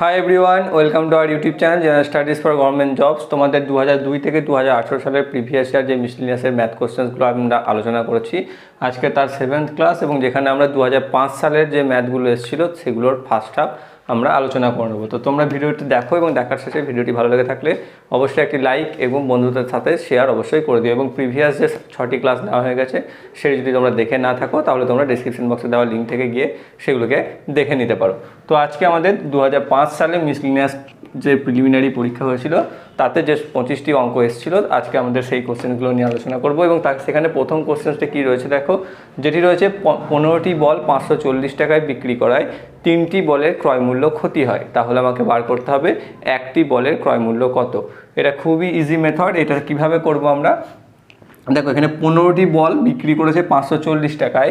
Hi everyone welcome to our YouTube channel general studies for government jobs তোমাদের দু দুই থেকে দু হাজার আঠেরো সালের প্রিভিয়াস ইয়ার যে মিসলিনিয়াসের ম্যাথ কোশ্চেন্সগুলো আমরা আলোচনা করেছি, আজকে তার সেভেন্থ ক্লাস এবং যেখানে আমরা দু হাজার পাঁচ সালের যে ম্যাথগুলো এসেছিল, সেগুলোর ফার্স্ট হাফ আমরা আলোচনা করে নেব। তো তোমরা ভিডিওটি দেখো এবং দেখার শেষে ভিডিওটি ভালো লেগে থাকলে অবশ্যই একটি লাইক এবং বন্ধুদের সাথে শেয়ার অবশ্যই করে দিও এবং প্রিভিয়াস যে ছটি ক্লাস নেওয়া হয়ে গেছে সেটি যদি তোমরা দেখে না থাকো, তাহলে তোমরা ডিসক্রিপশন বক্সে দেওয়া লিঙ্ক থেকে গিয়ে সেগুলোকে দেখে নিতে পারো। তো আজকে আমাদের দু হাজার পাঁচ সালে মিসলিনিয়াস যে প্রিলিমিনারি পরীক্ষা হয়েছিল, তাতে যে পঁচিশটি অঙ্ক এসেছিল, আজকে আমাদের সেই কোশ্চেনগুলো নিয়ে আলোচনা করব এবং তার সেখানে প্রথম কোশ্চেনটা কী রয়েছে দেখো, যেটি রয়েছে পনেরোটি বল পাঁচশো চল্লিশ টাকায় বিক্রি করায়। তিনটি বলের ক্রয় মূল্য ক্ষতি হয়। তাহলে আমাকে বার করতে হবে একটি বলের ক্রয় মূল্য কত? এটা খুবই ইজি মেথড এটা কীভাবে করব আমরা? দেখো, এখানে পনেরোটি বল বিক্রি করেছে পাঁচশো চল্লিশ টাকায়।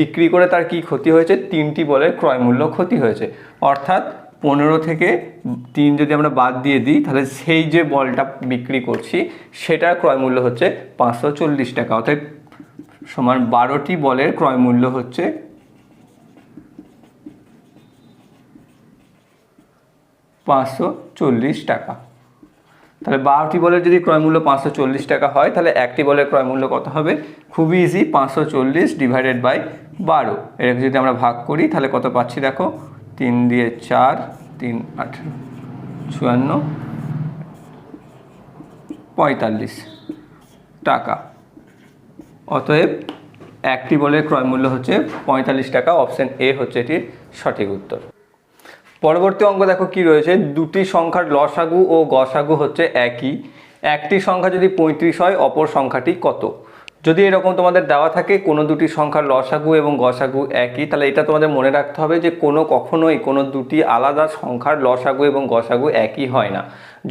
বিক্রি করে তার কি ক্ষতি হয়েছে? তিনটি বলের ক্রয় মূল্য ক্ষতি হয়েছে। অর্থাৎ পনেরো থেকে তিন যদি আমরা বাদ দিয়ে দিই, তাহলে সেই যে বলটা বিক্রি করছি, সেটার ক্রয় মূল্য হচ্ছে পাঁচশো চল্লিশ টাকা। অর্থাৎ সমান বারোটি বলের ক্রয় মূল্য হচ্ছে পাঁচশো চল্লিশ টাকা। তাহলে বারোটি বলের যদি ক্রয় মূল্য পাঁচশো চল্লিশ টাকা হয়, তাহলে একটি বলের ক্রয় মূল্য কত হবে? খুবই ইজি পাঁচশো চল্লিশ ডিভাইডেড বাই বারো। এটাকে যদি আমরা ভাগ করি, তাহলে কত পাচ্ছি দেখো? তিন দিয়ে চার, তিন, আঠেরো, চুয়ান্ন, পঁয়তাল্লিশ টাকা। অতএব একটি বলের ক্রয় মূল্য হচ্ছে পঁয়তাল্লিশ টাকা, অপশন এ হচ্ছে এটির সঠিক উত্তর। পরবর্তী অঙ্ক দেখো কি রয়েছে? দুটি সংখ্যার লসাগু ও গসাগু হচ্ছে একই। একটি সংখ্যা যদি পঁয়ত্রিশ হয়, অপর সংখ্যাটি কত? যদি এরকম তোমাদের দেওয়া থাকে, কোনো দুটি সংখ্যার লসাগু এবং গসাগু একই, তাহলে এটা তোমাদের মনে রাখতে হবে যে কোনো কখনোই কোনো দুটি আলাদা সংখ্যার লসাগু এবং গসাগু একই হয় না।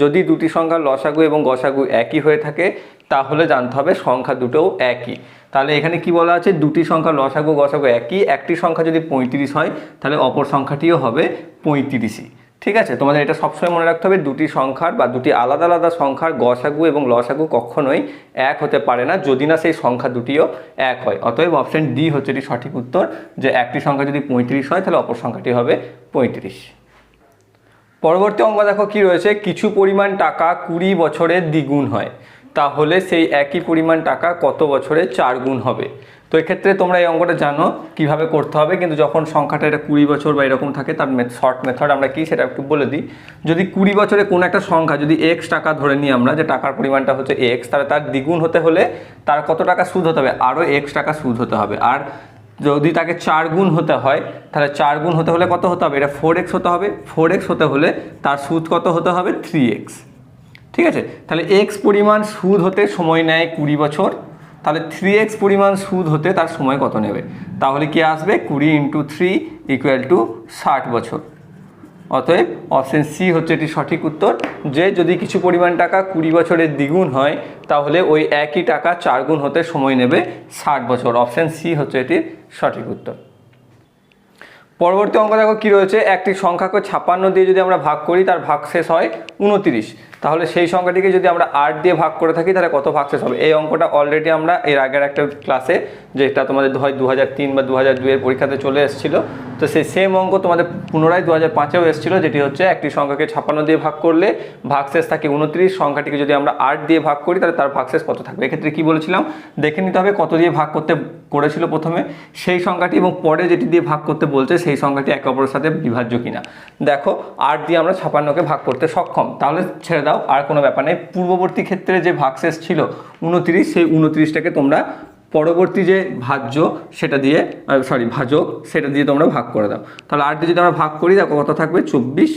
যদি দুটি সংখ্যার লসাগু এবং গসাগু একই হয়ে থাকে তাহলে জানতে হবে সংখ্যা দুটোও একই। তাহলে এখানে কি বলা আছে? দুটি সংখ্যা লসাগু, গসাগু একই। একটি সংখ্যা যদি পঁয়ত্রিশ হয়, তাহলে অপর সংখ্যাটিও হবে পঁয়ত্রিশই। ঠিক আছে? তোমাদের এটা সবসময় মনে রাখতে হবে, দুটি সংখ্যার বা দুটি আলাদা আলাদা সংখ্যার গসাগু এবং লসাগু কখনোই এক হতে পারে না, যদি না সেই সংখ্যা দুটিও এক হয়। অতএব অপশন ডি হচ্ছে এটি সঠিক উত্তর, যে একটি সংখ্যা যদি পঁয়ত্রিশ হয়, তাহলে অপর সংখ্যাটি হবে পঁয়ত্রিশ। পরবর্তী অঙ্ক দেখো কি রয়েছে? কিছু পরিমাণ টাকা কুড়ি বছরের দ্বিগুণ হয়। তাহলে সেই একই পরিমাণ টাকা কত বছরে চার গুণ হবে? তো এক্ষেত্রে তোমরা এই অঙ্কটা জানো কীভাবে করতে হবে, কিন্তু যখন সংখ্যাটা এটা কুড়ি বছর বা এরকম থাকে, তার শর্ট মেথড আমরা কি সেটা একটু বলে দিই। যদি কুড়ি বছরে কোনো একটা সংখ্যা, যদি এক্স টাকা ধরে নিই আমরা, যে টাকার পরিমাণটা হচ্ছে এক্স তাহলে তার দ্বিগুণ হতে হলে তার কত টাকা সুদ হতে হবে? আরও এক্স টাকা সুদ হতে হবে। আর যদি তাকে চার গুণ হতে হয়, তাহলে চার গুণ হতে হলে কত হতে হবে? এটা ফোর এক্স হতে হবে। ফোর এক্স হতে হলে তার সুদ কত হতে হবে? থ্রি এক্স ঠিক আছে? তাহলে এক্স পরিমাণ সুদ হতে সময় নেয় কুড়ি বছর। তাহলে থ্রি এক্স পরিমাণ সুদ হতে তার সময় কত নেবে? তাহলে কি আসবে? কুড়ি ইন্টু থ্রি ইকুয়াল টু ষাট বছর। অতএব অপশন সি হচ্ছে এটি সঠিক উত্তর। যে যদি কিছু পরিমাণ টাকা কুড়ি বছরের দ্বিগুণ হয়, তাহলে ওই একই টাকা চারগুণ হতে সময় নেবে ষাট বছর। অপশন সি হচ্ছে এটির সঠিক উত্তর। পরবর্তী অঙ্ক দেখো কী রয়েছে? একটি সংখ্যাকে ছাপ্পান্ন দিয়ে যদি আমরা ভাগ করি, তার ভাগ শেষ হয় উনতিরিশ তাহলে সেই সংখ্যাটিকে যদি আমরা আট দিয়ে ভাগ করে থাকি, তাহলে কত ভাগ শেষ হবে? এই অঙ্কটা অলরেডি আমরা এর আগের একটা ক্লাসে যেটা তোমাদের হয় দু হাজার তিন বা দু হাজার দুয়ের পরীক্ষাতে চলে এসেছিল তো সেই সেম অঙ্ক তোমাদের পুনরায় দু হাজার পাঁচেও এসেছিল, যেটি হচ্ছে একটি সংখ্যাকে ছাপ্পান্ন দিয়ে ভাগ করলে ভাগশেষ থাকে উনত্রিশ, সংখ্যাটিকে যদি আমরা আট দিয়ে ভাগ করি, তাহলে তার ভাগশেষ কত থাকবে? এক্ষেত্রে কি বলেছিলাম? দেখে নিতে হবে কত দিয়ে ভাগ করতে করেছিল প্রথমে। সেই সংখ্যাটি এবং পরে যেটি দিয়ে ভাগ করতে বলছে, সেই সংখ্যাটি একে অপরের সাথে বিভাজ্য কিনা। দেখো, আট দিয়ে আমরা ছাপান্নকে ভাগ করতে সক্ষম। তাহলে ছেড়ে দাও, আর কোনো ব্যাপার নেই। পূর্ববর্তী ক্ষেত্রে যে ভাগশেষ ছিল উনত্রিশ, সেই উনত্রিশটাকে তোমরা পরবর্তী যে ভাজ্য, সেটা দিয়ে সরি ভাজক, সেটা দিয়ে তোমরা ভাগ করে দাও। তাহলে আট দিয়ে যদি আমরা ভাগ করি, দেখো কত থাকবে? চব্বিশ।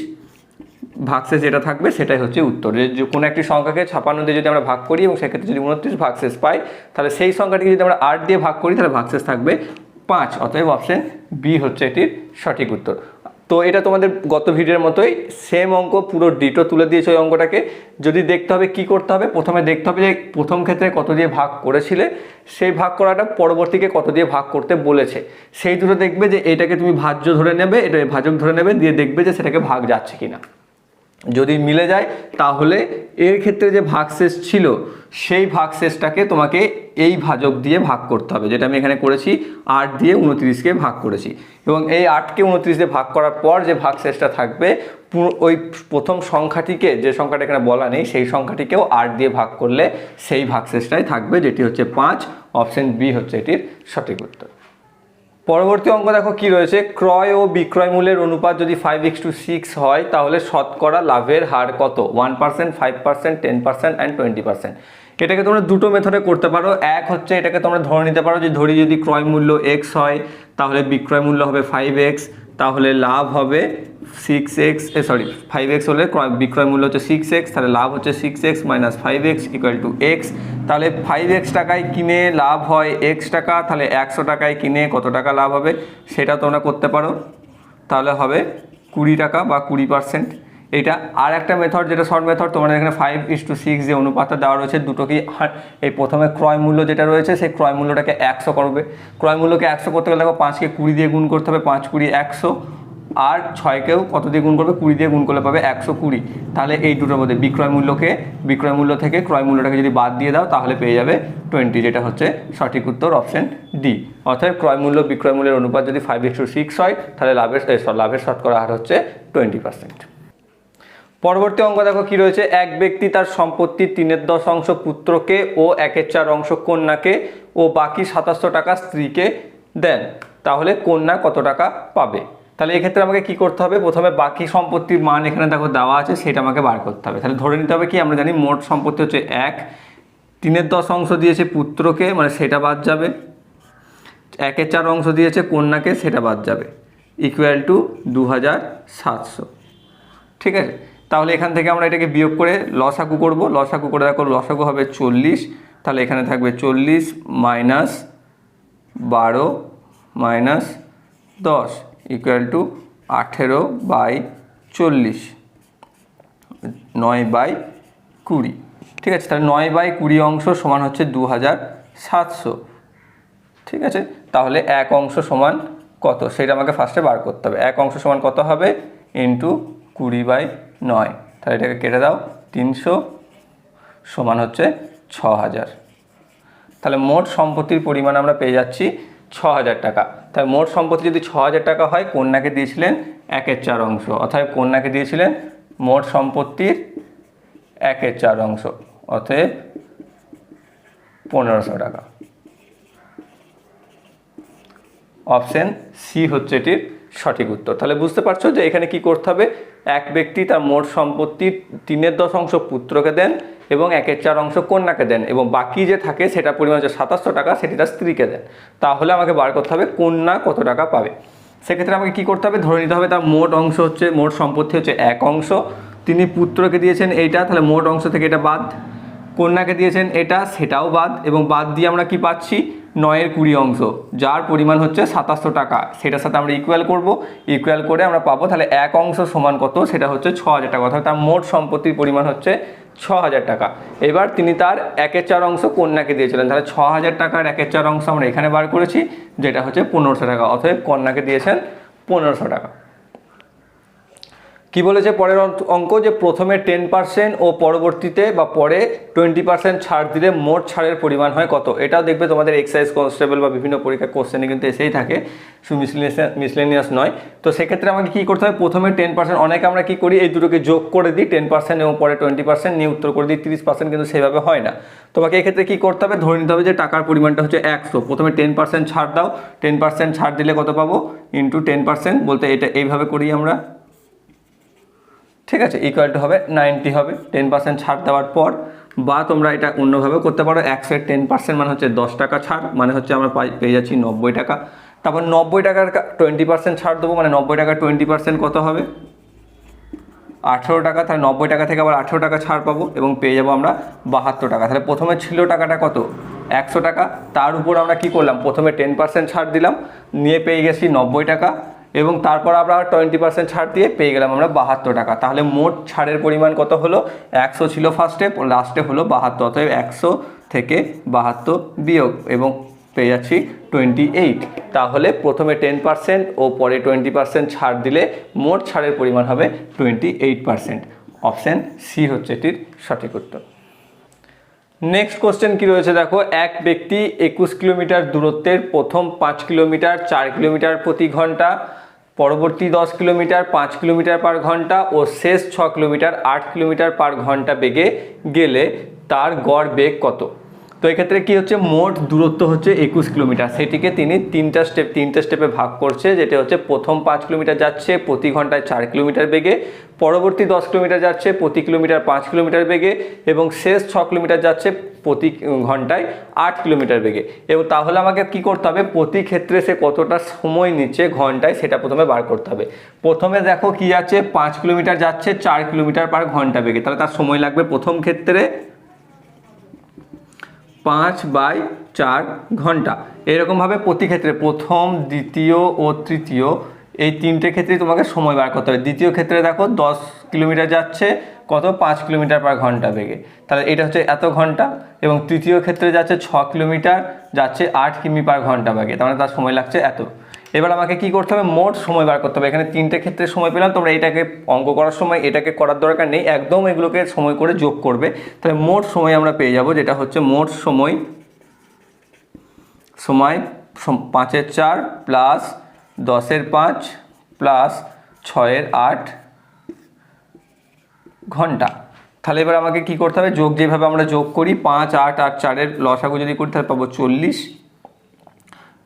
ভাগশেষ যেটা থাকবে, সেটাই হচ্ছে উত্তর। যে যে কোনো একটি সংখ্যাকে ছাপান্ন দিয়ে যদি আমরা ভাগ করি এবং সেক্ষেত্রে যদি উনত্রিশ ভাগশেষ পাই, তাহলে সেই সংখ্যাটিকে যদি আমরা আট দিয়ে ভাগ করি, তাহলে ভাগশেষ থাকবে পাঁচ। অতএব অপশন বি হচ্ছে এটির সঠিক উত্তর। তো এটা তোমাদের গত ভিডিওর মতোই সেম অঙ্ক, পুরো ডিটো তুলে দিয়েছে ওই অঙ্কটাকে। যদি দেখতে হবে কি করতে হবে, প্রথমে দেখতে হবে যে প্রথম ক্ষেত্রে কত দিয়ে ভাগ করেছিলে, সেই ভাগ করাটা পরবর্তীকে কত দিয়ে ভাগ করতে বলেছে। সেই দুটো দেখবে যে এটাকে তুমি ভাজ্য ধরে নেবে, এটা ভাজক ধরে নেবে, দিয়ে দেখবে যে সেটাকে ভাগ যাচ্ছে কিনা। যদি মিলে যায়, তাহলে এর ক্ষেত্রে যে ভাগশেষ ছিল, সেই ভাগশেষটাকে তোমাকে এই ভাজক দিয়ে ভাগ করতে হবে, যেটা আমি এখানে করেছি, আট দিয়ে উনত্রিশকে ভাগ করেছি। এবং এই আটকে উনত্রিশ দিয়ে ভাগ করার পর যে ভাগশেষটা থাকবে ওই প্রথম সংখ্যাটিকে, যে সংখ্যাটা এখানে বলা নেই, সেই সংখ্যাটিকেও আট দিয়ে ভাগ করলে সেই ভাগশেষটাই থাকবে, যেটি হচ্ছে পাঁচ, অপশন বি হচ্ছে এটির সঠিক উত্তর। পরবর্তী অঙ্ক দেখো কি রয়েছে? ক্রয় ও বিক্রয় মূল্যের অনুপাত যদি ফাইভ এক্স টু সিক্স হয়, তাহলে শতকরা লাভের হার কত? One percent five percent ten percent and twenty percent এটাকে তোমরা দুটো মেথডে করতে পারো। এক হচ্ছে এটাকে তোমরা ধরে নিতে পারো যে ধরি যদি ক্রয় মূল্য এক্স হয়, তাহলে বিক্রয় মূল্য হবে ফাইভ এক্স তাহলে লাভ হবে সিক্স এক্স এ সরি ফাইভ এক্স হলে ক্রয়, বিক্রয় মূল্য হচ্ছে সিক্স এক্স তাহলে লাভ হচ্ছে six x minus five x equal to x তাহলে ফাইভ এক্স টাকায় কিনে লাভ হয় এক্স টাকা, তাহলে একশো টাকায় কিনে কত টাকা লাভ হবে সেটা তোমরা করতে পারো, তাহলে হবে কুড়ি টাকা বা কুড়ি পার্সেন্ট এটা আর একটা মেথড যেটা শর্ট মেথড তোমাদের এখানে ফাইভ ইস টু সিক্স যে অনুপাতটা দেওয়া রয়েছে, দুটোকেই হা- এই প্রথমে ক্রয় মূল্য যেটা রয়েছে, সেই ক্রয় মূল্যটাকে একশো করবে। ক্রয় মূল্যকে একশো করতে গেলে দেখো পাঁচকে কুড়ি দিয়ে গুণ করতে হবে, পাঁচ কুড়ি একশো। আর ছয়কেও কত দিয়ে গুণ করবে? কুড়ি দিয়ে গুণ করলে পাবে একশো কুড়ি। তাহলে এই দুটোর মধ্যে বিক্রয় মূল্যকে, বিক্রয় মূল্য থেকে ক্রয় মূল্যটাকে যদি বাদ দিয়ে দাও, তাহলে পেয়ে যাবে টোয়েন্টি যেটা হচ্ছে সঠিক উত্তর অপশন ডি অর্থাৎ ক্রয় মূল্য, বিক্রয় মূল্যের অনুপাত যদি ফাইভ ইস টু সিক্স হয়, তাহলে লাভের লাভের শতকরা হার হচ্ছে টোয়েন্টি পার্সেন্ট পরবর্তী অঙ্ক দেখো কি রয়েছে? এক ব্যক্তি তার সম্পত্তির তিনের দশ অংশ পুত্রকে ও একের চার অংশ কন্যাকে ও বাকি সাতাশশো টাকা স্ত্রীকে দেন। তাহলে কন্যা কত টাকা পাবে? তাহলে এক্ষেত্রে আমাকে কি করতে হবে? প্রথমে বাকি সম্পত্তির মান এখানে দেখো দেওয়া আছে, সেটা আমাকে বার করতে হবে। তাহলে ধরে নিতে হবে কি? আমরা জানি মোট সম্পত্তি হচ্ছে এক। তিনের দশ অংশ দিয়েছে পুত্রকে মানে সেটা বাদ যাবে। একের চার অংশ দিয়েছে কন্যাকে, সেটা বাদ যাবে। ইকুয়াল টু দু হাজার সাতশো। ঠিক আছে? তাহলে এখান থেকে আমরা এটাকে বিয়োগ করে লসাগু করব। লসাগু করে দেখো লসাকু হবে চল্লিশ। তাহলে এখানে থাকবে চল্লিশ মাইনাস বারো মাইনাস দশ ইকুয়াল টু আঠেরো বাই চল্লিশ, নয় বাই কুড়ি। ঠিক আছে, তাহলে নয় বাই কুড়ি অংশ সমান হচ্ছে দু হাজার সাতশো। ঠিক আছে, তাহলে এক অংশ সমান কত? সেটা আমাকে ফার্স্টে বার করতে হবে। এক অংশ সমান কত হবে? ইন্টু কুড়ি বাই নয়। তাহলে এটাকে কেটে দাও। তিনশো সমান হচ্ছে ছ হাজার তাহলে মোট সম্পত্তির পরিমাণ আমরা পেয়ে যাচ্ছি ছ হাজার টাকা। তাহলে মোট সম্পত্তি যদি ছ হাজার টাকা হয়, কন্যাকে দিয়েছিলেন একের চার অংশ। অর্থাৎ কন্যাকে দিয়েছিলেন মোট সম্পত্তির একের চার অংশ। অতএব পনেরোশো টাকা। অপশন সি হচ্ছে এটির সঠিক উত্তর। তাহলে বুঝতে পারছ যে এখানে কি করতে হবে? এক ব্যক্তি তার মোট সম্পত্তির তিনের দশ অংশ পুত্রকে দেন এবং একের চার অংশ কন্যাকে দেন এবং বাকি যে থাকে সেটা পরিমাণ হচ্ছে সাতাশশো টাকা, সেটি তার স্ত্রীকে দেন। তাহলে আমাকে বার করতে হবে কন্যা কত টাকা পাবে? সেক্ষেত্রে আমাকে কি করতে হবে? ধরে নিতে হবে তার মোট অংশ হচ্ছে, মোট সম্পত্তি হচ্ছে এক অংশ। তিনি পুত্রকে দিয়েছেন এইটা, তাহলে মোট অংশ থেকে এটা বাদ। কন্যাকে দিয়েছেন এটা, সেটাও বাদ এবং বাদ দিয়ে আমরা কি পাচ্ছি? নয়ের কুড়ি অংশ, যার পরিমাণ হচ্ছে সাতাশশো টাকা। সেটার সাথে আমরা ইকুয়াল করব। ইকুয়াল করে আমরা পাবো তাহলে এক অংশ সমান কত? সেটা হচ্ছে ছ হাজার টাকা। অর্থাৎ তার মোট সম্পত্তির পরিমাণ হচ্ছে ছ হাজার টাকা। এবার তিনি তার একের চার অংশ কন্যাকে দিয়েছিলেন। তাহলে ছ হাজার টাকার একের চার অংশ আমরা এখানে বার করেছি, যেটা হচ্ছে পনেরোশো টাকা। অতএব কন্যাকে দিয়েছেন পনেরোশো টাকা। কি বলেছে পরের অঙ্ক? যে প্রথমে টেন পার্সেন্ট ও পরবর্তীতে বা পরে টোয়েন্টি পার্সেন্ট ছাড় দিলে মোট ছাড়ের পরিমাণ হয় কত? এটাও দেখবে তোমাদের এক্সাইজ কনস্টেবল বা বিভিন্ন পরীক্ষা কোশ্চেনে কিন্তু এসেই থাকে। মিসলেনিয়াস নয়। তো সেক্ষেত্রে আমাকে কী করতে হবে? প্রথমে টেন পার্সেন্ট অনেকে আমরা কী করি? এই দুটোকে যোগ করে দিই টেন পার্সেন্ট এবং পরে টোয়েন্টি পার্সেন্ট নিয়ে উত্তর করে দিই তিরিশ পার্সেন্ট কিন্তু সেভাবে হয় না। তোমাকে এক্ষেত্রে কী করতে হবে? ধরে নিতে হবে যে টাকার পরিমাণটা হচ্ছে একশো। প্রথমে টেন পার্সেন্ট ছাড় দাও। টেন পার্সেন্ট ছাড় দিলে কত পাবো? ইন্টু টেন পার্সেন্ট বলতে এটা এইভাবে করি আমরা। ঠিক আছে ইকুয়াল টু হবে নাইনটি হবে টেন পার্সেন্ট ছাড় দেওয়ার পর বা তোমরা এটা অন্যভাবে করতে পারো একশো টেন পার্সেন্ট মানে হচ্ছে দশ টাকা ছাড় মানে হচ্ছে আমরা পেয়ে যাচ্ছি নব্বই টাকা। তারপর নব্বই টাকার টোয়েন্টি পার্সেন্ট ছাড় দেবো মানে নব্বই টাকা টোয়েন্টি পার্সেন্ট কত হবে? আঠেরো টাকা, তাহলে নব্বই টাকা থেকে আবার আঠেরো টাকা ছাড় পাবো এবং পেয়ে যাব আমরা বাহাত্তর টাকা। তাহলে প্রথমে ছিল টাকাটা কত? একশো টাকা। তার উপর আমরা কি করলাম? প্রথমে টেন পার্সেন্ট ছাড় দিলাম, নিয়ে পেয়ে গেছি নব্বই টাকা। এবং তারপর আমরা টোয়েন্টি পার্সেন্ট ছাড় দিয়ে পেয়ে গেলাম আমরা বাহাত্তর টাকা। তাহলে মোট ছাড়ের পরিমাণ কত হলো? একশো ছিল ফার্স্টে লাস্টে হলো বাহাত্তর, অতএব একশো থেকে বাহাত্তর বিয়োগ এবং পেয়ে যাচ্ছি টোয়েন্টি এইট তাহলে প্রথমে টেন পার্সেন্ট ও পরে টোয়েন্টি পার্সেন্ট ছাড় দিলে মোট ছাড়ের পরিমাণ হবে twenty eight percent option C হচ্ছে এটির সঠিক উত্তর। নেক্সট কোশ্চেন কি রয়েছে দেখো? এক ব্যক্তি একুশ কিলোমিটার দূরত্বের প্রথম পাঁচ কিলোমিটার, চার কিলোমিটার প্রতি ঘণ্টা, পরবর্তী দশ কিলোমিটার, পাঁচ কিলোমিটার পার ঘণ্টা ও শেষ ছ কিলোমিটার, আট কিলোমিটার পার ঘণ্টা বেগে গেলে তার গড় বেগ কত? তো এক্ষেত্রে কি হচ্ছে? মোট দূরত্ব হচ্ছে একুশ কিলোমিটার। সেটিকে তিনি তিনটা স্টেপ, তিনটা স্টেপে ভাগ করছে, যেটা হচ্ছে প্রথম পাঁচ কিলোমিটার যাচ্ছে প্রতি ঘন্টায় চার কিলোমিটার বেগে, পরবর্তী দশ কিলোমিটার যাচ্ছে প্রতি কিলোমিটার পাঁচ কিলোমিটার বেগে, এবং শেষ ছ কিলোমিটার যাচ্ছে প্রতি ঘন্টায় আট কিলোমিটার বেগে। এবং তাহলে আমাকে কি করতে হবে? প্রতি ক্ষেত্রে সে কতটা সময় নিচ্ছে ঘন্টায় সেটা প্রথমে বার করতে হবে। প্রথমে দেখো কি আছে? পাঁচ কিলোমিটার যাচ্ছে চার কিলোমিটার পার ঘণ্টা বেগে। তাহলে তার সময় লাগবে প্রথম ক্ষেত্রে পাঁচ বাই চার ঘণ্টা। এরকমভাবে প্রতি ক্ষেত্রে প্রথম, দ্বিতীয় ও তৃতীয় এই তিনটে ক্ষেত্রেই তোমাকে সময় বার করতে হবে। দ্বিতীয় ক্ষেত্রে দেখো দশ কিলোমিটার যাচ্ছে, কত? পাঁচ কিলোমিটার পার ঘণ্টা বেগে। তাহলে এটা হচ্ছে এত ঘণ্টা এবং তৃতীয় ক্ষেত্রে যাচ্ছে ছ কিলোমিটার, যাচ্ছে আট কিমি পার ঘণ্টা বেগে। তার মানে তার সময় লাগছে এত। এবার আমাকে কি করতে হবে? মোট সময় বার করতে হবে। এখানে তিনটে ক্ষেত্রে সময় পেলাম। তোমরা এটাকে অঙ্ক করার সময় এটাকে করার দরকার নেই। একদম এগুলোকে সময় করে যোগ করবে। তাহলে মোট সময় আমরা পেয়ে যাব, যেটা হচ্ছে মোট সময় সময় পাঁচের চার প্লাস দশের পাঁচ প্লাস ছয়ের আট ঘণ্টা। তাহলে এবার আমাকে কি করতে হবে? যোগ যেভাবে আমরা যোগ করি, পাঁচ, আট আর চারের লসাগু যদি করি, তাহলে পাবো চল্লিশ।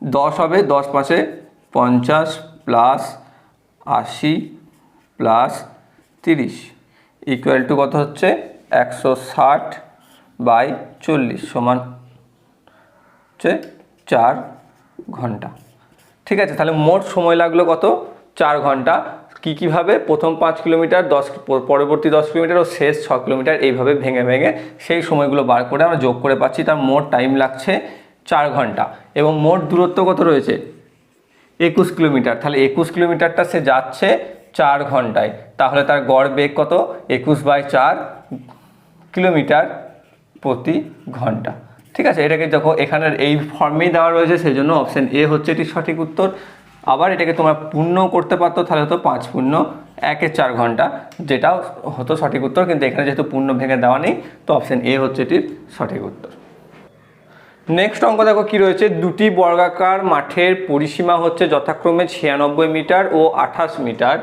দশ হবে, দশ পাঁচে পঞ্চাশ প্লাস আশি প্লাস তিরিশ। ইকুয়াল টু কত হচ্ছে? একশো ষাট বাই চল্লিশ সমান হচ্ছে চার ঘণ্টা। ঠিক আছে, তাহলে মোট সময় লাগল কত? চার ঘণ্টা। কী কীভাবে প্রথম পাঁচ কিলোমিটার, দশ পরবর্তী দশ কিলোমিটার ও শেষ ছ কিলোমিটার এইভাবে ভেঙে ভেঙে সেই সময়গুলো বার করে আমরা যোগ করে পাচ্ছি। তার মোট টাইম লাগছে চার ঘণ্টা। এবং মোট দূরত্ব কত রয়েছে? একুশ কিলোমিটার। তাহলে একুশ কিলোমিটারটা সে যাচ্ছে চার ঘন্টায়। তাহলে তার গড় বেগ কত? একুশ বাই চার কিলোমিটার প্রতি ঘণ্টা। ঠিক আছে? এটাকে দেখো, এখানের এই ফর্মেই দেওয়া রয়েছে সেই জন্য অপশান এ হচ্ছে এটি সঠিক উত্তর। আবার এটাকে তোমরা পূর্ণ করতে পারতো, তাহলে হতো পাঁচ পূর্ণ একের চার ঘণ্টা, যেটাও হতো সঠিক উত্তর। কিন্তু এখানে যেহেতু পূর্ণ ভেঙে দেওয়া নেই, তো অপশান এ হচ্ছে এটির সঠিক উত্তর। নেক্সট অঙ্ক দেখো কি রয়েছে? দুটি বর্গাকার মাঠের পরিসীমা হচ্ছে যথাক্রমে ছিয়ানব্বই মিটার ও আঠাশ মিটার।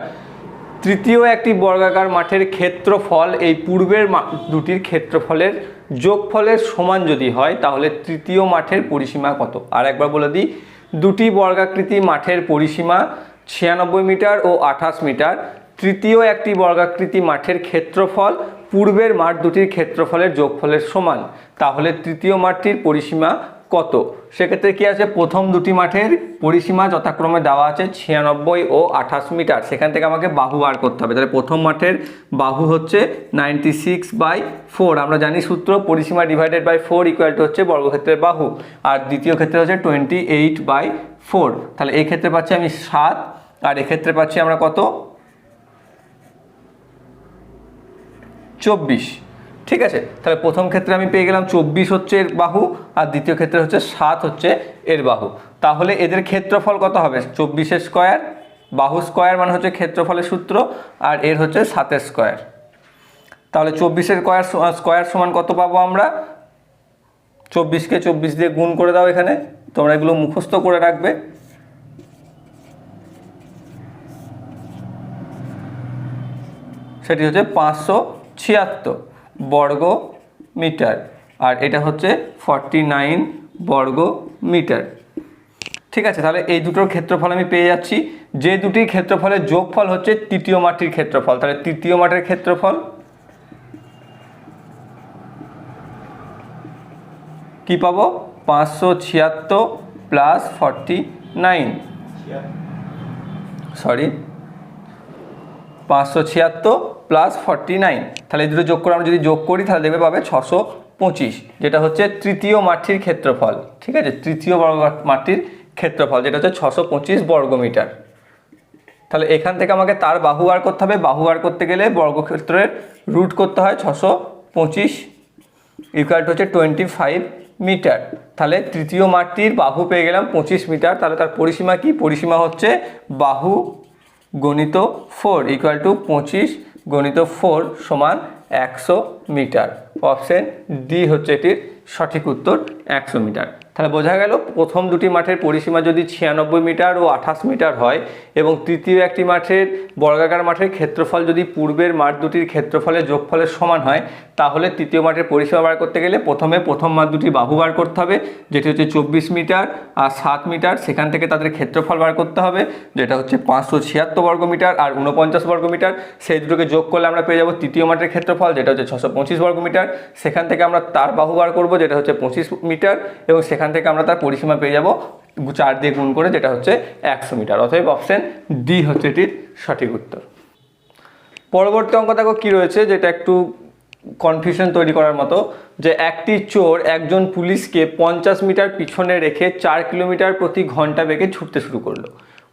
তৃতীয় একটি বর্গাকার মাঠের ক্ষেত্রফল, এই পূর্বের দুটির ক্ষেত্রফলের যোগফলের সমান যদি হয়, তাহলে তৃতীয় মাঠের পরিসীমা কত? আর একবার বলে দিই, দুটি বর্গাকৃতি মাঠের পরিসীমা ছিয়ানব্বই মিটার ও আঠাশ মিটার। তৃতীয় একটি বর্গাকৃতি মাঠের ক্ষেত্রফল পূর্বের মাঠ দুটির ক্ষেত্রফলের যোগফলের সমান। তাহলে তৃতীয় মাঠটির পরিসীমা কত? সেক্ষেত্রে কি আছে? প্রথম দুটি মাঠের পরিসীমা যথাক্রমে দেওয়া আছে ছিয়ানব্বই ও আঠাশ মিটার। সেখান থেকে আমাকে বাহু বার করতে হবে। তাহলে প্রথম মাঠের বাহু হচ্ছে নাইনটি সিক্স বাই ফোর আমরা জানি সূত্র, পরিসীমা divided by four equal to হচ্ছে বর্গক্ষেত্রের বাহু। আর দ্বিতীয় ক্ষেত্রে হচ্ছে টোয়েন্টি এইট বাই ফোর তাহলে এই ক্ষেত্রে পাচ্ছি আমি সাত, আর এক্ষেত্রে পাচ্ছি আমরা কত? চব্বিশ। ঠিক আছে? তাহলে প্রথম ক্ষেত্রে আমি পেয়ে গেলাম চব্বিশ হচ্ছে এর বাহু, আর দ্বিতীয় ক্ষেত্রে হচ্ছে সাত হচ্ছে এর বাহু। তাহলে এদের ক্ষেত্রফল কত হবে? চব্বিশের স্কোয়ার, বাহু স্কোয়ার মানে হচ্ছে ক্ষেত্রফলের সূত্র, আর এর হচ্ছে সাতের স্কোয়ার। তাহলে চব্বিশের স্কোয়ার স্কোয়ার সমান কত পাবো আমরা? চব্বিশকে চব্বিশ দিয়ে গুণ করে দাও এখানে, তোমরা এগুলো মুখস্থ করে রাখবে। সেটি হচ্ছে পাঁচশো ছিয়াত্তর বর্গ মিটার আর এটা হচ্ছে ফর্টি নাইন বর্গ মিটার ঠিক আছে তাহলে এই দুটোর ক্ষেত্রফল আমি পেয়ে যাচ্ছি। যে দুটির ক্ষেত্রফলের যোগফল হচ্ছে তৃতীয় মাটির ক্ষেত্রফল। তাহলে তৃতীয় মাঠের ক্ষেত্রফল কি পাবো? পাঁচশো ছিয়াত্তর প্লাস ফর্টি নাইন। সরি পাঁচশো ছিয়াত্তর প্লাস ফর্টি নাইন তাহলে দুটো যোগ করে আমরা যদি যোগ করি, তাহলে দেখবে পাবে ছশো পঁচিশ। যেটা হচ্ছে তৃতীয় মাটির ক্ষেত্রফল, ঠিক আছে? তৃতীয় বর্গ মাটির ক্ষেত্রফল, যেটা হচ্ছে ছশো পঁচিশ বর্গমিটার তাহলে এখান থেকে আমাকে তার বাহু বার করতে হবে। বাহু বার করতে গেলে বর্গক্ষেত্রের রুট করতে হয় ছশো পঁচিশ ইকুয়াল হচ্ছে টোয়েন্টি ফাইভ মিটার তাহলে তৃতীয় মাঠটির বাহু পেয়ে গেলাম পঁচিশ মিটার তাহলে তার পরিসীমা কি? পরিসীমা হচ্ছে বাহু গণিত ফোর ইকুয়াল টু পঁচিশ, গণিত ফোর সমান একশো মিটার। অপশন ডি হচ্ছে এটির সঠিক উত্তর, একশো মিটার। তাহলে বোঝা গেল প্রথম দুটি মাঠের পরিসীমা যদি ছিয়ানব্বই মিটার ও আঠাশ মিটার হয় এবং তৃতীয় একটি মাঠের বর্গাকার মাঠের ক্ষেত্রফল যদি পূর্বের মাঠ দুটির ক্ষেত্রফলের যোগফলের সমান হয় তাহলে তৃতীয় মাঠের পরিসীমা বার করতে গেলে প্রথমে প্রথম মাঠ দুটি বাহু বার করতে হবে, যেটি হচ্ছে চব্বিশ মিটার আর সাত মিটার। সেখান থেকে তাদের ক্ষেত্রফল বার করতে হবে, যেটা হচ্ছে পাঁচশো ছিয়াত্তর বর্গ মিটার আর উনপঞ্চাশ বর্গ মিটার। সেই দুটোকে যোগ করলে আমরা পেয়ে যাব তৃতীয় মাঠের ক্ষেত্রফল, যেটা হচ্ছে ছশো পঁচিশ বর্গ মিটার। সেখান থেকে আমরা তার বাহু বার করব, যেটা হচ্ছে পঁচিশ মিটার, এবং সেখান থেকে আমরা তার পরিসীমা পেয়ে যাব চার দিয়ে গুণ করে, যেটা হচ্ছে একশো মিটার। অতএব অপশন ডি হচ্ছে এটির সঠিক উত্তর। পরবর্তী অঙ্ক দেখো কী রয়েছে, যেটা একটু কনফিউশন তৈরি করার মতো যে একটি চোর একজন পুলিশকে পঞ্চাশ মিটার পিছনে রেখে চার কিলোমিটার প্রতি ঘণ্টা বেগে ছুটতে শুরু করল।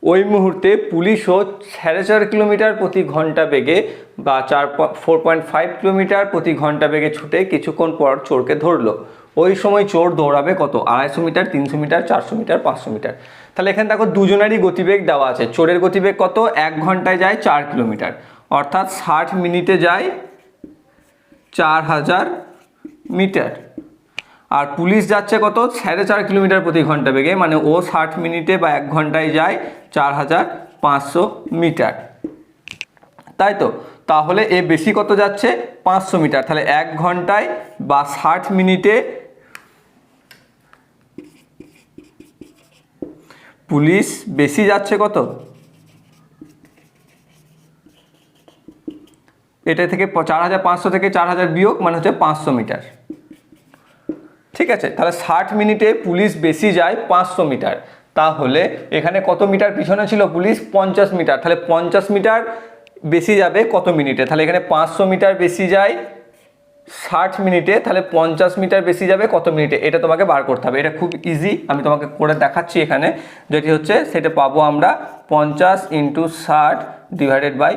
ওই মুহূর্তে পুলিশও সাড়ে চার কিলোমিটার প্রতি ঘণ্টা বেগে বা চার ফোর পয়েন্ট ফাইভ কিলোমিটার প্রতি ঘণ্টা বেগে ছুটে কিছুক্ষণ পর চোরকে ধরলো। ওই সময় চোর দৌড়াবে কত? আড়াইশো মিটার, তিনশো মিটার, চারশো মিটার, পাঁচশো মিটার। তাহলে এখানে দেখো দুজনেরই গতিবেগ দেওয়া আছে। চোরের গতিবেগ কত? এক ঘন্টায় যায় চার কিলোমিটার। অর্থাৎ ষাট মিনিটে যায় চার হাজার মিটার। আর পুলিশ যাচ্ছে কত? সাড়ে চার কিলোমিটার প্রতি ঘণ্টা বেগে মানে ও ষাট মিনিটে বা এক ঘন্টায় যায় চার হাজার পাঁচশো মিটার। তাই তো? তাহলে এ বেশি কত যাচ্ছে? পাঁচশো মিটার। তাহলে এক ঘন্টায় বা ষাট মিনিটে পুলিশ বেশি যাচ্ছে কত? এটা থেকে চার হাজার পাঁচশো থেকে চার হাজার বিয়োগ মানে হচ্ছে পাঁচশো মিটার। ঠিক আছে? তাহলে ষাট মিনিটে পুলিশ বেশি যায় পাঁচশো মিটার। তাহলে এখানে কত মিটার পিছনে ছিল পুলিশ? পঞ্চাশ মিটার। তাহলে পঞ্চাশ মিটার বেশি যাবে কত মিনিটে? তাহলে এখানে পাঁচশো মিটার বেশি যায় ষাট মিনিটে, তাহলে পঞ্চাশ মিটার বেশি যাবে কত মিনিটে? এটা তোমাকে বার করতে হবে। এটা খুব ইজি আমি তোমাকে করে দেখাচ্ছি এখানে। যেটি হচ্ছে, সেটা পাবো আমরা পঞ্চাশ ইন্টু ষাট ডিভাইডেড বাই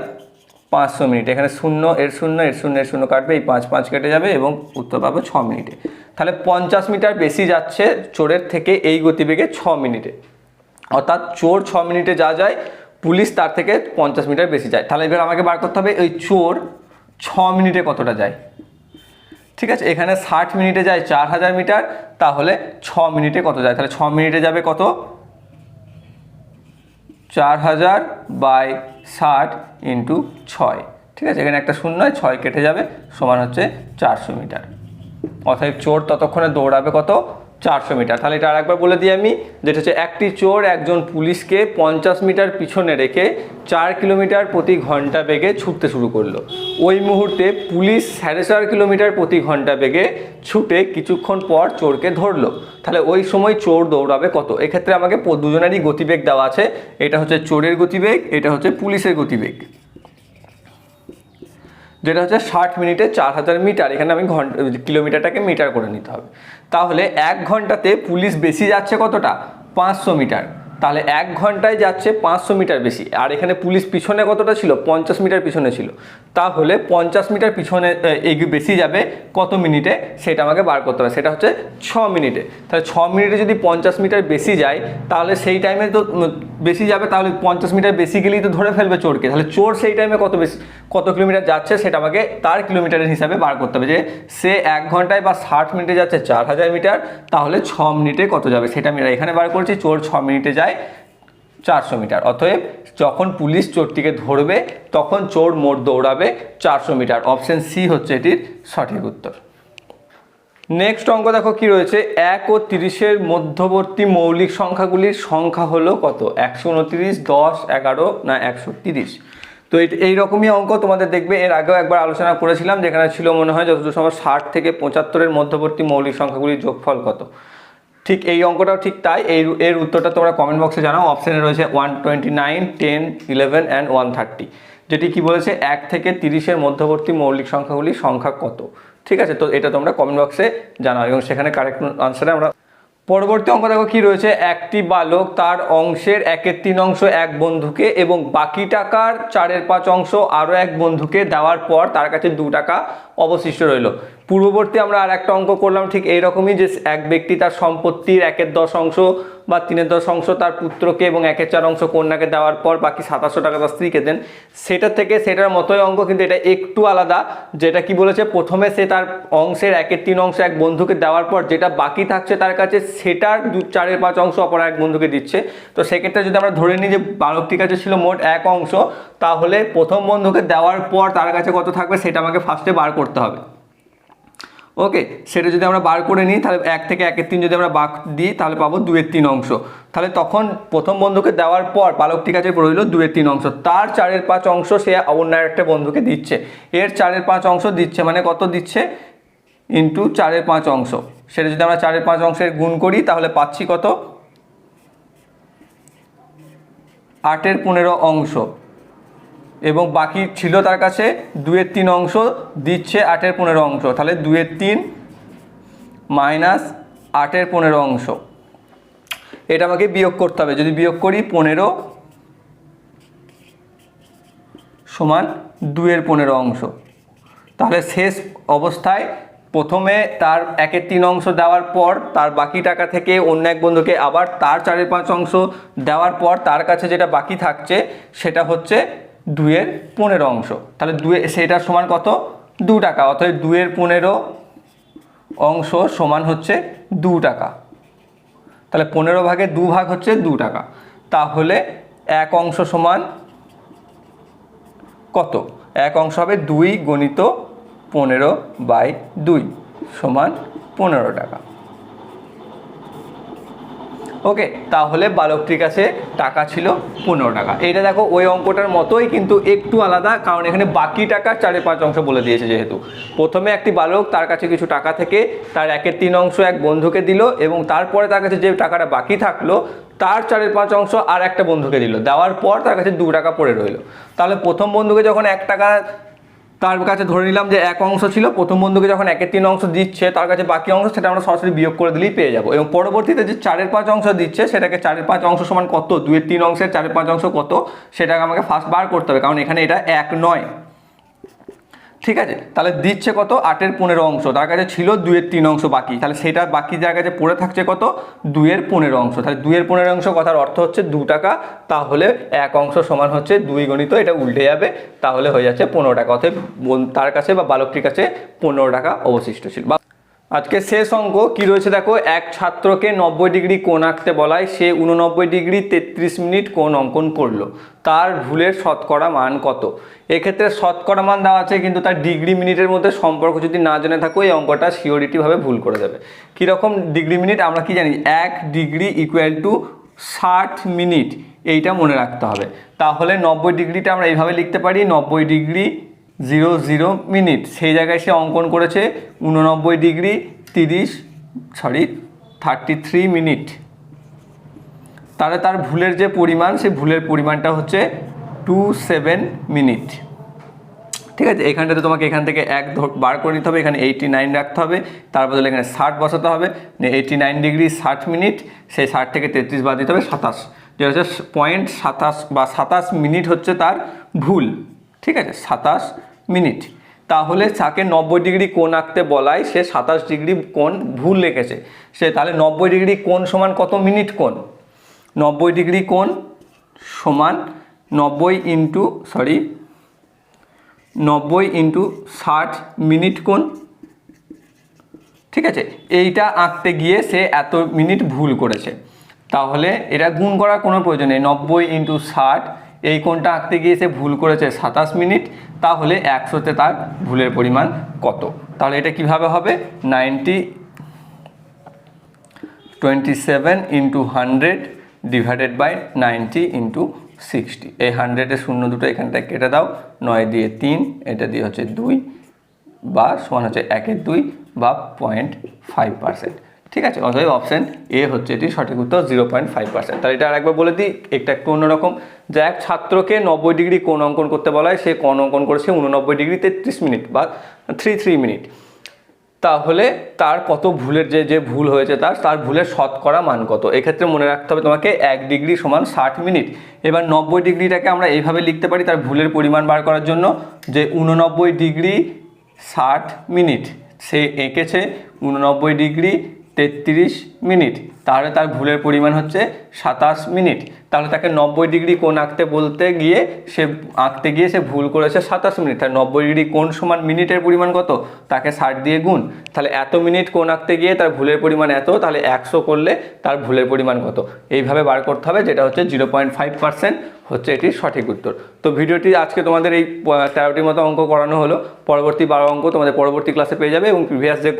পাঁচশো মিনিট। এখানে শূন্য, এর শূন্য এর শূন্য এর শূন্য কাটবে, এই পাঁচ পাঁচ কেটে যাবে এবং উত্তর পাবো ছ মিনিটে। তাহলে পঞ্চাশ মিটার বেশি যাচ্ছে চোরের থেকে এই গতিবেগে ছ মিনিটে। অর্থাৎ চোর ছ মিনিটে যা যায়, পুলিশ তার থেকে পঞ্চাশ মিটার বেশি যায়। তাহলে এবার আমাকে বার করতে হবে ওই চোর ছ মিনিটে কতটা যায়? ঠিক আছে, এখানে ষাট মিনিটে যায় চার হাজার মিটার, তাহলে ছ মিনিটে কত যায়? তাহলে ছ মিনিটে যাবে কত? চার হাজার বাই ষাট ইন্টু ছয়। ঠিক আছে, এখানে একটা শূন্য, ছয় কেটে যাবে, সমান হচ্ছে চারশো মিটার। অতএব চোর ততক্ষণে দৌড়াবে কত? চারশো মিটার। তাহলে এটা আরেকবার বলে দিই আমি, যেটা হচ্ছে একটি চোর একজন পুলিশকে পঞ্চাশ মিটার পিছনে রেখে চার কিলোমিটার প্রতি ঘণ্টা বেগে ছুটতে শুরু করল। ওই মুহূর্তে পুলিশ সাড়ে চার কিলোমিটার প্রতি ঘণ্টা বেগে ছুটে কিছুক্ষণ পর চোরকে ধরলো। তাহলে ওই সময় চোর দৌড়াবে কত? এক্ষেত্রে আমাকে দুজনেরই গতিবেগ দেওয়া আছে। এটা হচ্ছে চোরের গতিবেগ, এটা হচ্ছে পুলিশের গতিবেগ। যেটা হচ্ছে ষাট মিনিটে চার হাজার মিটার, এখানে আমি ঘণ্টা কিলোমিটারটাকে মিটার করে নিতে হবে। তাহলে এক ঘন্টাতে পুলিশ বেশি যাচ্ছে কতটা? পাঁচশো মিটার। তাহলে এক ঘন্টায় যাচ্ছে পাঁচশো মিটার বেশি। আর এখানে পুলিশ পিছনে কতটা ছিল? পঞ্চাশ মিটার পিছনে ছিল। তাহলে পঞ্চাশ মিটার পিছনে এ, এগিয়ে বেশি যাবে কত মিনিটে? সেটা আমাকে বার করতে হবে। সেটা হচ্ছে ছ মিনিটে। তাহলে ছ মিনিটে যদি পঞ্চাশ মিটার বেশি যায় তাহলে সেই টাইমে তো বেশি যাবে তাহলে পঞ্চাশ মিটার বেশি গেলেই তো ধরে ফেলবে চোরকে। তাহলে চোর সেই টাইমে কত বেশি কত কিলোমিটার যাচ্ছে সেটা আমাকে তার কিলোমিটারের হিসাবে বার করতে হবে যে সে এক ঘন্টায় বা ষাট মিনিটে যাচ্ছে চার হাজার মিটার তাহলে ছ মিনিটে কত যাবে? সেটা আমি এখানে বার করছি। চোর ছ মিনিটে যায় চারশো মিটার। অতএব যখন পুলিশ চোরটিকে ধরবে, তখন চোর মোট দৌড়াবে চারশো মিটার। অপশন সি হচ্ছে এটির সঠিক উত্তর। নেক্সট অঙ্ক দেখো কি রয়েছে? এক ও তিরিশের মধ্যবর্তী মৌলিক সংখ্যাগুলির সংখ্যা হলো কত? একশো উনত্রিশ, দশ, এগারো না একশো তিরিশ? তো এই এইরকমই অঙ্ক তোমাদের দেখবে। এর আগেও একবার আলোচনা করেছিলাম যেখানে ছিল মনে হয় যতদূর সময় ষাট থেকে পঁচাত্তরের মধ্যবর্তী মৌলিক সংখ্যাগুলির যোগফল কত? ঠিক এই অঙ্কটাও ঠিক তাই, এই এর উত্তরটা তোমরা কমেন্ট বক্সে জানাও। অপশানে রয়েছে one twenty nine ten eleven and one thirty যেটি কি বলেছে, এক থেকে তিরিশের মধ্যবর্তী মৌলিক সংখ্যাগুলির সংখ্যা কত? ঠিক আছে, তো এটা তোমরা কমেন্ট বক্সে জানাও এবং সেখানে কারেক্ট আনসারে আমরা পরবর্তী অঙ্ক দেখো কি রয়েছে। একটি বালক তার অংশের একের তিন অংশ এক বন্ধুকে এবং বাকি টাকার চারের পাঁচ অংশ আরও এক বন্ধুকে দেওয়ার পর তার কাছে দু টাকা অবশিষ্ট রইল। পূর্ববর্তী আমরা আর একটা অঙ্ক করলাম, ঠিক এইরকমই যে এক ব্যক্তি তার সম্পত্তির একের দশ অংশ বা তিনের দশ অংশ তার পুত্রকে এবং একের চার অংশ কন্যাকে দেওয়ার পর বাকি সাতাশশো টাকা তার স্ত্রীকে দেন। সেটা থেকে সেটার মতোই অঙ্ক, কিন্তু এটা একটু আলাদা, যেটা কি বলেছে, প্রথমে সে তার অংশের একের তিন অংশ এক বন্ধুকে দেওয়ার পর যেটা বাকি থাকছে তার কাছে সেটার দু, চারের পাঁচ অংশ অপর এক বন্ধুকে দিচ্ছে। তো সেক্ষেত্রে যদি আমরা ধরে নিই যে বালকটির কাছে ছিল মোট এক অংশ, তাহলে প্রথম বন্ধুকে দেওয়ার পর তার কাছে কত থাকবে, সেটা আমাকে ফার্স্টে বার করতে হবে। ওকে, সেটা যদি আমরা বার করে নিই, তাহলে এক থেকে একের তিন যদি আমরা বাক দিই, তাহলে পাবো দুয়ের তিন অংশ। তাহলে তখন প্রথম বন্ধুকে দেওয়ার পর বালকটির কাছে রইল দুয়ের তিন অংশ। তার চারের পাঁচ অংশ সে অন্য একটা বন্ধুকে দিচ্ছে। এর চারের পাঁচ অংশ দিচ্ছে মানে কত দিচ্ছে? ইন্টু চারের পাঁচ অংশ। সেটা যদি আমরা চারের পাঁচ অংশের গুণ করি, তাহলে পাচ্ছি কত? আটের পনেরো অংশ। এবং বাকি ছিল তার কাছে দুয়ের তিন অংশ, দিচ্ছে আটের পনেরো অংশ। তাহলে দুয়ের তিন মাইনাস আটের পনেরো অংশ। এটা আমাকে বিয়োগ করতে হবে। যদি বিয়োগ করি পনেরো সমান দুয়ের পনেরো অংশ। তাহলে শেষ অবস্থায় প্রথমে তার একের তিন অংশ দেওয়ার পর তার বাকি টাকা থেকে অন্য এক বন্ধুকে আবার তার চারের পাঁচ অংশ দেওয়ার পর তার কাছে যেটা বাকি থাকছে সেটা হচ্ছে দুয়ের পনেরো অংশ। তাহলে দুয়ে সেটার সমান কত? দু টাকা। অতএব দুয়ের পনেরো অংশ সমান হচ্ছে দু টাকা। তাহলে পনেরো ভাগে দু ভাগ হচ্ছে দু টাকা। তাহলে এক অংশ সমান কত? এক অংশ হবে দুই গণিত পনেরো বাই দুই সমান পনেরো টাকা। ওকে, তাহলে বালকটির কাছে টাকা ছিল পনেরো টাকা। এটা দেখো, ওই অঙ্কটার মতোই কিন্তু একটু আলাদা, কারণ এখানে বাকি টাকা চারে পাঁচ অংশ বলে দিয়েছে যেহেতু। প্রথমে একটি বালক, তার কাছে কিছু টাকা থেকে, তার একের তিন অংশ এক বন্ধুকে দিল, এবং তারপরে তার কাছে যে টাকাটা বাকি থাকল, তার চারের পাঁচ অংশ আর একটা বন্ধুকে দিল। দেওয়ার পর তার কাছে দু টাকা পড়ে রইল। তাহলে প্রথম বন্ধুকে যখন এক টাকা তার কাছে ধরে নিলাম যে এক অংশ ছিল, প্রথম বন্ধুকে যখন একের তিন অংশ দিচ্ছে, তার কাছে বাকি অংশ সেটা আমরা সরাসরি বিয়োগ করে দিলেই পেয়ে যাব। এবং পরবর্তীতে যে চারের পাঁচ অংশ দিচ্ছে, সেটাকে চারের পাঁচ অংশ সমান কত? দুয়ের তিন অংশের চারের পাঁচ অংশ কত? সেটাকে আমাকে ফার্স্ট বার করতে হবে, কারণ এখানে এটা এক নয়। ঠিক আছে? তাহলে দিচ্ছে কত? আটের পনেরো অংশ। তার কাছে ছিল দুয়ের তিন অংশ বাকি। তাহলে সেটা বাকি যার কাছে পড়ে থাকছে কত? দুয়ের পনেরো অংশ। তাহলে দুয়ের পনেরো অংশ কথার অর্থ হচ্ছে দু টাকা। তাহলে এক অংশ সমান হচ্ছে দুই গণিত, এটা উল্টে যাবে। তাহলে হয়ে যাচ্ছে পনেরো টাকা। অর্থাৎ তার কাছে বা বালকটির কাছে পনেরো টাকা অবশিষ্ট ছিল। আজকে শেষ অঙ্ক, কি রয়েছে দেখো? এক ছাত্রকে নব্বই ডিগ্রি কোণ আঁকতে বলায়, সে উননব্বই ডিগ্রি তেত্রিশ মিনিট কোণ অঙ্কন করল। তার ভুলের শতকরা মান কত? এক্ষেত্রে শতকরা মান দেওয়া আছে, কিন্তু তার ডিগ্রি মিনিটের মধ্যে সম্পর্ক যদি না জেনে থাকো, এই অঙ্কটা সিওরিটিভাবে ভুল করে দেবে। কীরকম ডিগ্রি মিনিট? আমরা কি জানি, এক ডিগ্রি ইকুয়াল টু ষাট মিনিট, এইটা মনে রাখতে হবে। তাহলে নব্বই ডিগ্রিটা আমরা এইভাবে লিখতে পারি, নব্বই ডিগ্রি জিরো জিরো মিনিট সেই জায়গায় সে অঙ্কন করেছে উননব্বই ডিগ্রি তিরিশ সরি থার্টি থ্রি মিনিট তাহলে তার ভুলের যে পরিমাণ, সেই ভুলের পরিমাণটা হচ্ছে টু সেভেন মিনিট ঠিক আছে এখানটাতে তোমাকে এখান থেকে এক বার করে নিতে হবে, এখানে এইটি নাইন রাখতে হবে, তার বদলে এখানে ষাট বসাতে হবে। এইটি নাইন ডিগ্রি ষাট মিনিট সেই ষাট থেকে তেত্রিশ বাদ দিতে হবে সাতাশ। যেটা হচ্ছে পয়েন্ট সাতাশ বা সাতাশ মিনিট হচ্ছে তার ভুল। ঠিক আছে, সাতাশ মিনিট। তাহলে তাকে নব্বই ডিগ্রি কোণ আঁকতে বলায় সে সাতাশ ডিগ্রি কোণ ভুল রেখেছে। সে তাহলে নব্বই ডিগ্রি কোণ সমান কত মিনিট কোণ? নব্বই ডিগ্রি কোণ সমান নব্বই ইন্টু, সরি, নব্বই ইন্টু ষাট মিনিট কোণ। ঠিক আছে? এইটা আঁকতে গিয়ে সে এত মিনিট ভুল করেছে। তাহলে এটা গুণ করার কোনো প্রয়োজন নেই। নব্বই ইন্টু ষাট এই কোণটা আঁকতে গিয়ে সে ভুল করেছে সাতাশ মিনিট, তাহলে একশোতে তার ভুলের পরিমাণ কত? তাহলে এটা কীভাবে হবে? Ninety twenty seven into hundred divided by ninety into sixty. এই হান্ড্রেডের শূন্য দুটো এখানটায় কেটে দাও, নয় দিয়ে তিন, এটা দিয়ে হচ্ছে দুই, বা সমান হচ্ছে একের দুই, বা পয়েন্ট ফাইভ পার্সেন্ট। ঠিক আছে? অতএব অপশান এ হচ্ছে এটি সঠিক উত্তর জিরো পয়েন্ট ফাইভ পার্সেন্ট তাহলে এটা আরেকবার বলে দিই, একটা একটু অন্যরকম। যে এক ছাত্রকে নব্বই ডিগ্রি কোণ অঙ্কন করতে বলা হয়, সে কোণ অঙ্কন করেছে উননব্বই ডিগ্রি তেত্রিশ মিনিট বা থ্রি থ্রি মিনিট তাহলে তার কত ভুলের যে যে ভুল হয়েছে তার তার ভুলের শতকরা মান কত? এক্ষেত্রে মনে রাখতে হবে তোমাকে এক ডিগ্রি সমান ষাট মিনিট। এবার নব্বই ডিগ্রিটাকে আমরা এইভাবে লিখতে পারি তার ভুলের পরিমাণ বার করার জন্য, যে উননব্বই ডিগ্রি ষাট মিনিট সে এঁকেছে, উননব্বই ডিগ্রি তেত্রিশ মিনিট। তাহলে তার ভুলের পরিমাণ হচ্ছে সাতাশ মিনিট। তাহলে তাকে নব্বই ডিগ্রি কোণ আঁকতে বলতে গিয়ে সে আঁকতে গিয়ে সে ভুল করেছে সাতাশ মিনিট। তাহলে নব্বই ডিগ্রি কোণ সমান মিনিটের পরিমাণ কত? তাকে ষাট দিয়ে গুণ। তাহলে এত মিনিট কোণ আঁকতে গিয়ে তার ভুলের পরিমাণ এত, তাহলে একশো করলে তার ভুলের পরিমাণ কত? এইভাবে বার করতে হবে, যেটা হচ্ছে জিরো পয়েন্ট ফাইভ পার্সেন্ট হচ্ছে এটির সঠিক উত্তর। তো ভিডিওটি আজকে তোমাদের এই তেরোটির মতো অঙ্ক করানো হলো। পরবর্তী বারো অঙ্ক তোমাদের পরবর্তী ক্লাসে পেয়ে যাবে এবং প্রিভিয়াস যে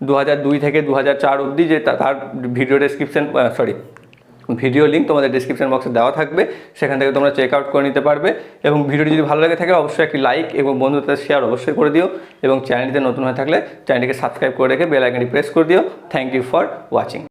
দু হাজার দুই থেকে দু হাজার চার অবধি যে তার video description sorry video link তোমাদের ডিসক্রিপশন বক্সে দেওয়া থাকবে, সেখান থেকে তোমরা চেক আউট করে নিতে পারবে। এবং ভিডিওটি যদি ভালো লাগে থাকে, অবশ্যই একটি লাইক এবং বন্ধুদের শেয়ার অবশ্যই করে দিও। এবং চ্যানেলটিতে নতুন হয়ে থাকলে চ্যানেলটিকে সাবস্ক্রাইব করে রেখে বেল আইকনটি প্রেস করে দিও। Thank you for watching